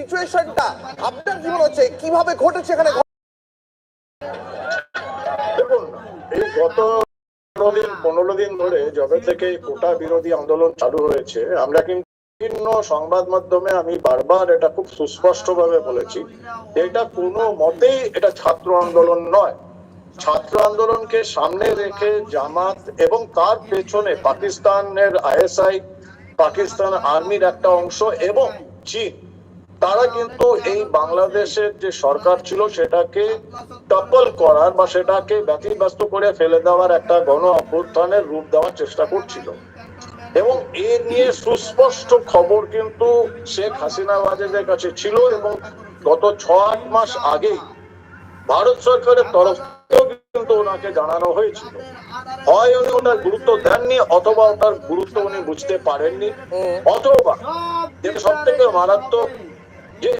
সিচুয়েশনটা আপনার মনে হচ্ছে, কীভাবে ঘটেছে এখানে? দেখুন, এই গত পনেরো দিন ধরে যবে থেকে কোটা বিরোধী আন্দোলন চালু হয়েছে, আমরা কিন্তু বিভিন্ন সংবাদ মাধ্যমে আমি বারবার এটা খুব সুস্পষ্ট ভাবে বলেছি, এটা কোনো মতেই এটা ছাত্র আন্দোলন নয়। ছাত্র আন্দোলনকে সামনে রেখে জামাত এবং তার পেছনে পাকিস্তানের আইএসআই, পাকিস্তান আর্মির একটা অংশ এবং চীন তারা কিন্তু এই বাংলাদেশের যে সরকার ছিল সেটাকে টপল করার বা সেটাকে ব্যতিব্যস্ত করে ফেলে দেওয়ার একটা গণ অভ্যুত্থানের রূপ দেওয়ার চেষ্টা করছিল। এবং এ নিয়ে সুস্পষ্ট খবর কিন্তু শেখ হাসিনা ওয়াজেদের কাছে ছিল এবং গত ছ আট মাস আগেই ভারত সরকারের তরফ কিন্তু ওনাকে জানানো হয়েছিল। হয় উনি ওনার গুরুত্ব দেননি অথবা ওটার গুরুত্ব উনি বুঝতে পারেননি। অথবা সব থেকে মারাত্মক